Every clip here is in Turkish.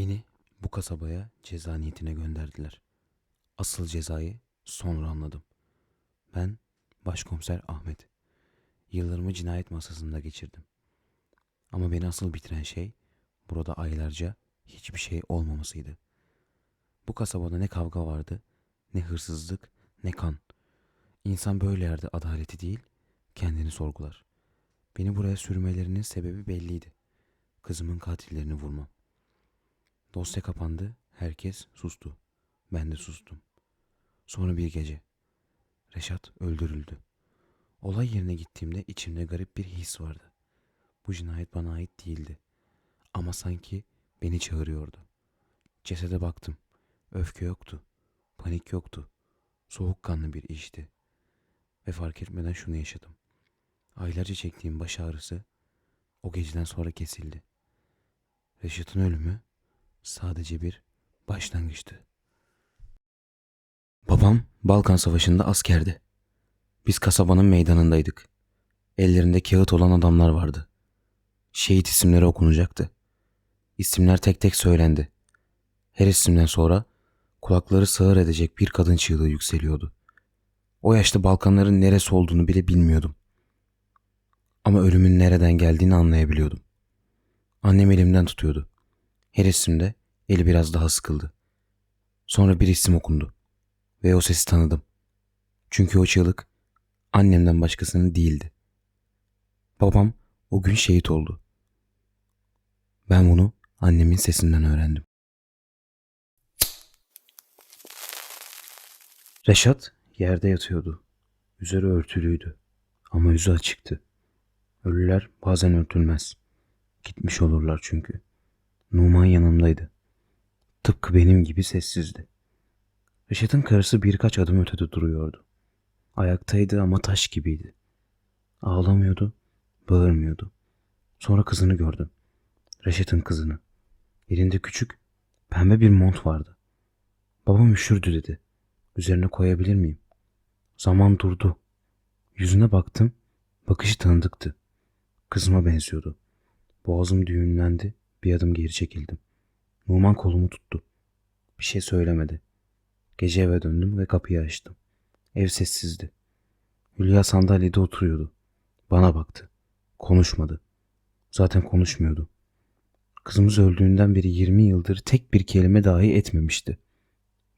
Beni bu kasabaya ceza niyetine gönderdiler. Asıl cezayı sonra anladım. Ben başkomiser Ahmet. Yıllarımı cinayet masasında geçirdim. Ama beni asıl bitiren şey burada aylarca hiçbir şey olmamasıydı. Bu kasabada ne kavga vardı, ne hırsızlık, ne kan. İnsan böyle yerde adaleti değil, kendini sorgular. Beni buraya sürmelerinin sebebi belliydi. Kızımın katillerini vurmam. Dosya kapandı, herkes sustu. Ben de sustum. Sonra bir gece. Reşat öldürüldü. Olay yerine gittiğimde içimde garip bir his vardı. Bu cinayet bana ait değildi. Ama sanki beni çağırıyordu. Cesede baktım. Öfke yoktu. Panik yoktu. Soğukkanlı bir işti. Ve fark etmeden şunu yaşadım. Aylarca çektiğim baş ağrısı o geceden sonra kesildi. Reşat'ın ölümü sadece bir başlangıçtı. Babam Balkan Savaşı'nda askerdi. Biz kasabanın meydanındaydık. Ellerinde kağıt olan adamlar vardı. Şehit isimleri okunacaktı. İsimler tek tek söylendi. Her isimden sonra kulakları sağır edecek bir kadın çığlığı yükseliyordu. O yaşta Balkanların neresi olduğunu bile bilmiyordum. Ama ölümün nereden geldiğini anlayabiliyordum. Annem elimden tutuyordu. Her isimde eli biraz daha sıkıldı. Sonra bir isim okundu. Ve o sesi tanıdım. Çünkü o çığlık annemden başkasının değildi. Babam o gün şehit oldu. Ben bunu annemin sesinden öğrendim. Reşat yerde yatıyordu. Üzeri örtülüydü. Ama yüzü açıktı. Ölüler bazen örtülmez. Gitmiş olurlar çünkü. Numan yanımdaydı. Tıpkı benim gibi sessizdi. Reşat'ın karısı birkaç adım ötede duruyordu. Ayaktaydı ama taş gibiydi. Ağlamıyordu, bağırmıyordu. Sonra kızını gördüm. Reşat'ın kızını. Elinde küçük, pembe bir mont vardı. Babam üşürdü dedi. Üzerine koyabilir miyim? Zaman durdu. Yüzüne baktım. Bakışı tanıdıktı. Kızıma benziyordu. Boğazım düğümlendi. Bir adım geri çekildim. Numan kolumu tuttu. Bir şey söylemedi. Gece eve döndüm ve kapıyı açtım. Ev sessizdi. Hülya sandalyede oturuyordu. Bana baktı. Konuşmadı. Zaten konuşmuyordu. Kızımız öldüğünden beri 20 yıldır tek bir kelime dahi etmemişti.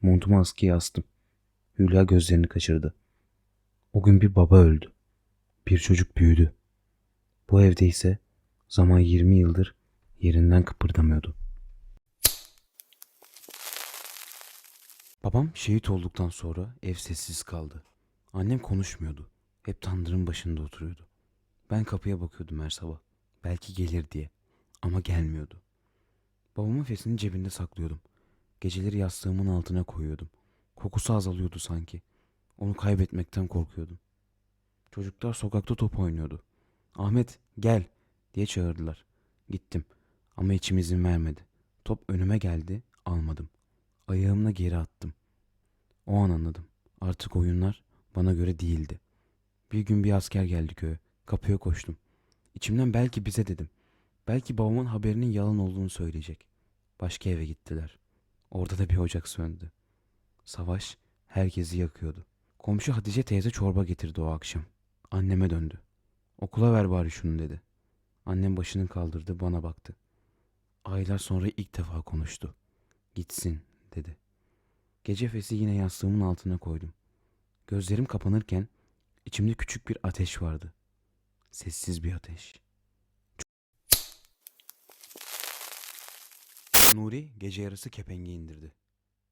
Montumu askıya astım. Hülya gözlerini kaçırdı. O gün bir baba öldü. Bir çocuk büyüdü. Bu evde ise zaman 20 yıldır yerinden kıpırdamıyordu. Babam şehit olduktan sonra ev sessiz kaldı. Annem konuşmuyordu. Hep tandırın başında oturuyordu. Ben kapıya bakıyordum her sabah. Belki gelir diye. Ama gelmiyordu. Babamın fesini cebinde saklıyordum. Geceleri yastığımın altına koyuyordum. Kokusu azalıyordu sanki. Onu kaybetmekten korkuyordum. Çocuklar sokakta top oynuyordu. Ahmet gel diye çağırdılar. Gittim ama içim izin vermedi. Top önüme geldi almadım. Ayağımla geri attım. O an anladım. Artık oyunlar bana göre değildi. Bir gün bir asker geldi köye. Kapıya koştum. İçimden belki bize dedim. Belki babamın haberinin yalan olduğunu söyleyecek. Başka eve gittiler. Orada da bir ocak söndü. Savaş herkesi yakıyordu. Komşu Hatice teyze çorba getirdi o akşam. Anneme döndü. Okula ver bari şunu dedi. Annem başını kaldırdı bana baktı. Aylar sonra ilk defa konuştu. Gitsin dedi. Gece fesi yine yastığımın altına koydum. Gözlerim kapanırken içimde küçük bir ateş vardı. Sessiz bir ateş. Nuri gece yarısı kepengi indirdi.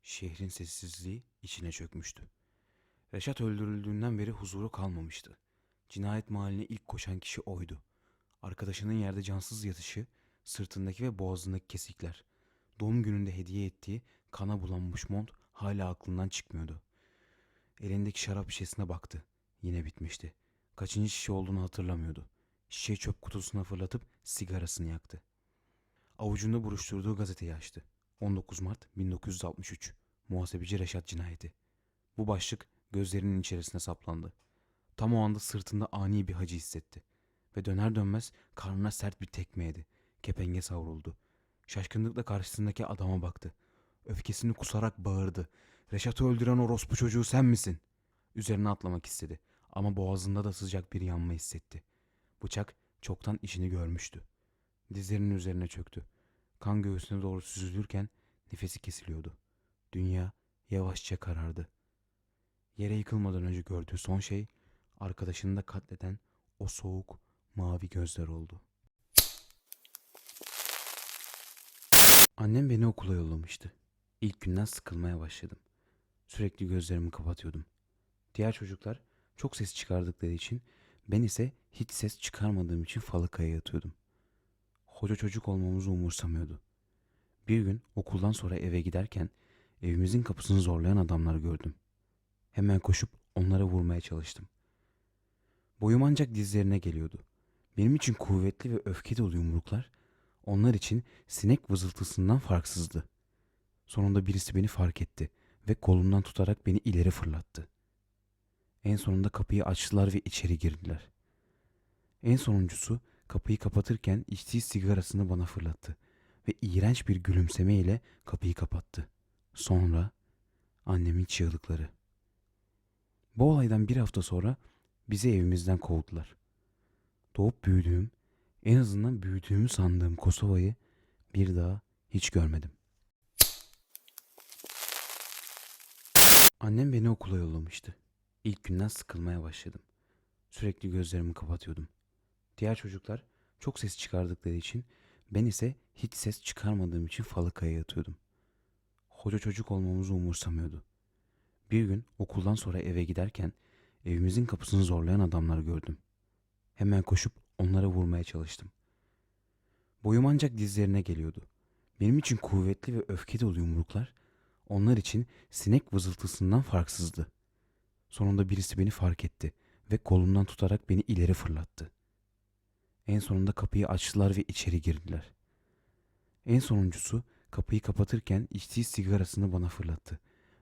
Şehrin sessizliği içine çökmüştü. Reşat öldürüldüğünden beri huzuru kalmamıştı. Cinayet mahalline ilk koşan kişi oydu. Arkadaşının yerde cansız yatışı, sırtındaki ve boğazındaki kesikler. Doğum gününde hediye ettiği kana bulanmış mont hala aklından çıkmıyordu. Elindeki şarap şişesine baktı. Yine bitmişti. Kaçıncı şişe olduğunu hatırlamıyordu. Şişeyi çöp kutusuna fırlatıp sigarasını yaktı. Avucunda buruşturduğu gazeteyi açtı. 19 Mart 1963 Muhasebeci Reşat Cinayeti. Bu başlık gözlerinin içerisine saplandı. Tam o anda sırtında ani bir hacı hissetti. Ve döner dönmez karnına sert bir tekme yedi. Kepenge savruldu. Şaşkınlıkla karşısındaki adama baktı. Öfkesini kusarak bağırdı. Reşat'ı öldüren orospu çocuğu sen misin? Üzerine atlamak istedi ama boğazında da sıcak bir yanma hissetti. Bıçak çoktan işini görmüştü. Dizlerinin üzerine çöktü. Kan göğsüne doğru süzülürken nefesi kesiliyordu. Dünya yavaşça karardı. Yere yıkılmadan önce gördüğü son şey arkadaşını da katleden o soğuk mavi gözler oldu. Annem beni okula yollamıştı. İlk günden sıkılmaya başladım. Sürekli gözlerimi kapatıyordum. Diğer çocuklar çok ses çıkardıkları için ben ise hiç ses çıkarmadığım için falakaya yatıyordum. Hoca çocuk olmamızı umursamıyordu. Bir gün okuldan sonra eve giderken evimizin kapısını zorlayan adamlar gördüm. Hemen koşup onlara vurmaya çalıştım. Boyum ancak dizlerine geliyordu. Benim için kuvvetli ve öfke dolu yumruklar onlar için sinek vızıltısından farksızdı. Sonunda birisi beni fark etti ve kolumdan tutarak beni ileri fırlattı. En sonunda kapıyı açtılar ve içeri girdiler. En sonuncusu kapıyı kapatırken içtiği sigarasını bana fırlattı ve iğrenç bir gülümseme ile kapıyı kapattı. Sonra annemin çığlıkları. Bu olaydan bir hafta sonra bizi evimizden kovdular. Doğup büyüdüğüm, en azından büyüdüğümü sandığım Kosova'yı bir daha hiç görmedim. Annem beni okula yollamıştı. İlk günden sıkılmaya başladım. Sürekli gözlerimi kapatıyordum. Diğer çocuklar çok ses çıkardıkları için ben ise hiç ses çıkarmadığım için falakaya yatıyordum. Hoca çocuk olmamızı umursamıyordu. Bir gün okuldan sonra eve giderken evimizin kapısını zorlayan adamlar gördüm. Hemen koşup onlara vurmaya çalıştım. Boyum ancak dizlerine geliyordu. Benim için kuvvetli ve öfke dolu yumruklar onlar için sinek vızıltısından farksızdı. Sonunda birisi beni fark etti ve kolumdan tutarak beni ileri fırlattı. En sonunda kapıyı açtılar ve içeri girdiler. En sonuncusu kapıyı kapatırken içtiği sigarasını bana fırlattı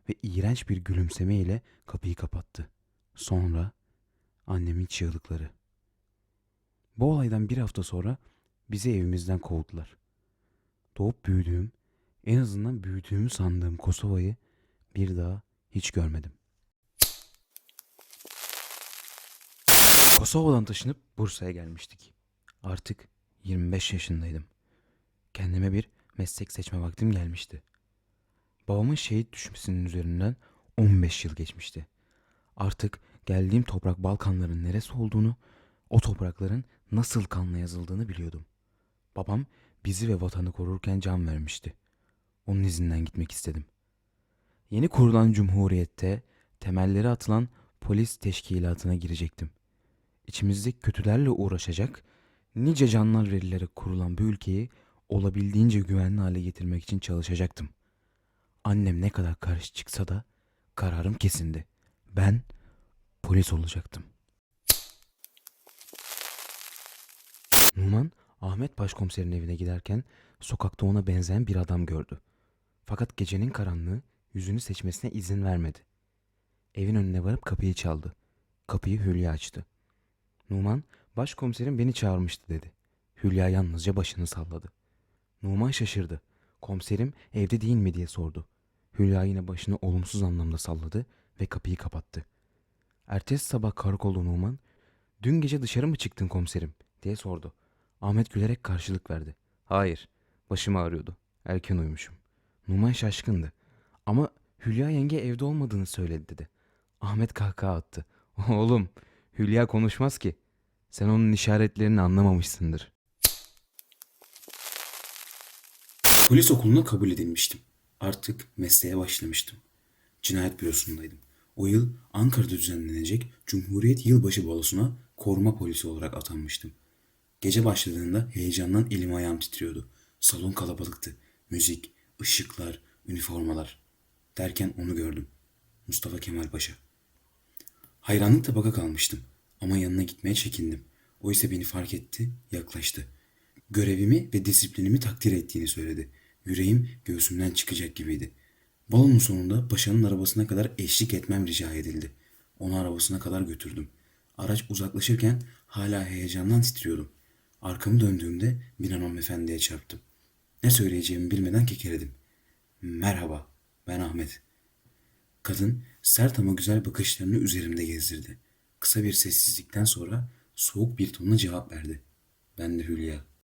ve iğrenç bir gülümseme ile kapıyı kapattı. Sonra annemin çığlıkları. Bu olaydan bir hafta sonra bizi evimizden kovdular. Doğup büyüdüğüm, en azından büyüdüğümü sandığım Kosova'yı bir daha hiç görmedim. Kosova'dan taşınıp Bursa'ya gelmiştik. Artık 25 yaşındaydım. Kendime bir meslek seçme vaktim gelmişti. Babamın şehit düşmesinin üzerinden 15 yıl geçmişti. Artık geldiğim toprak Balkanların neresi olduğunu, o toprakların nasıl kanla yazıldığını biliyordum. Babam bizi ve vatanı korurken can vermişti. Onun izinden gitmek istedim. Yeni kurulan cumhuriyette temelleri atılan polis teşkilatına girecektim. İçimizdeki kötülerle uğraşacak, nice canlar verilerek kurulan bu ülkeyi olabildiğince güvenli hale getirmek için çalışacaktım. Annem ne kadar karşı çıksa da kararım kesindi. Ben polis olacaktım. Numan Ahmet Başkomiserin evine giderken sokakta ona benzeyen bir adam gördü. Fakat gecenin karanlığı yüzünü seçmesine izin vermedi. Evin önüne varıp kapıyı çaldı. Kapıyı Hülya açtı. Numan, başkomiserim beni çağırmıştı dedi. Hülya yalnızca başını salladı. Numan şaşırdı. Komiserim evde değil mi diye sordu. Hülya yine başını olumsuz anlamda salladı ve kapıyı kapattı. Ertesi sabah karakolda Numan, dün gece dışarı mı çıktın komiserim diye sordu. Ahmet gülerek karşılık verdi. Hayır, başım ağrıyordu. Erken uyumuşum. Numan şaşkındı. Ama Hülya yenge evde olmadığını söyledi dedi. Ahmet kahkaha attı. Oğlum, Hülya konuşmaz ki. Sen onun işaretlerini anlamamışsındır. Polis okuluna kabul edilmiştim. Artık mesleğe başlamıştım. Cinayet bürosundaydım. O yıl Ankara'da düzenlenecek Cumhuriyet Yılbaşı balosuna koruma polisi olarak atanmıştım. Gece başladığında heyecandan elim ayağım titriyordu. Salon kalabalıktı. Müzik, ışıklar, üniformalar. Derken onu gördüm. Mustafa Kemal Paşa. Hayranlıkla baka kalmıştım ama yanına gitmeye çekindim. O ise beni fark etti, yaklaştı. Görevimi ve disiplinimi takdir ettiğini söyledi. Yüreğim göğsümden çıkacak gibiydi. Balonun sonunda paşanın arabasına kadar eşlik etmem rica edildi. Onu arabasına kadar götürdüm. Araç uzaklaşırken hala heyecandan titriyordum. Arkamı döndüğümde bir hanımefendiye çarptım. Ne söyleyeceğimi bilmeden kekeledim. Merhaba, ben Ahmet. Kadın sert ama güzel bakışlarını üzerimde gezdirdi. Kısa bir sessizlikten sonra soğuk bir tonla cevap verdi. Ben de Hülya.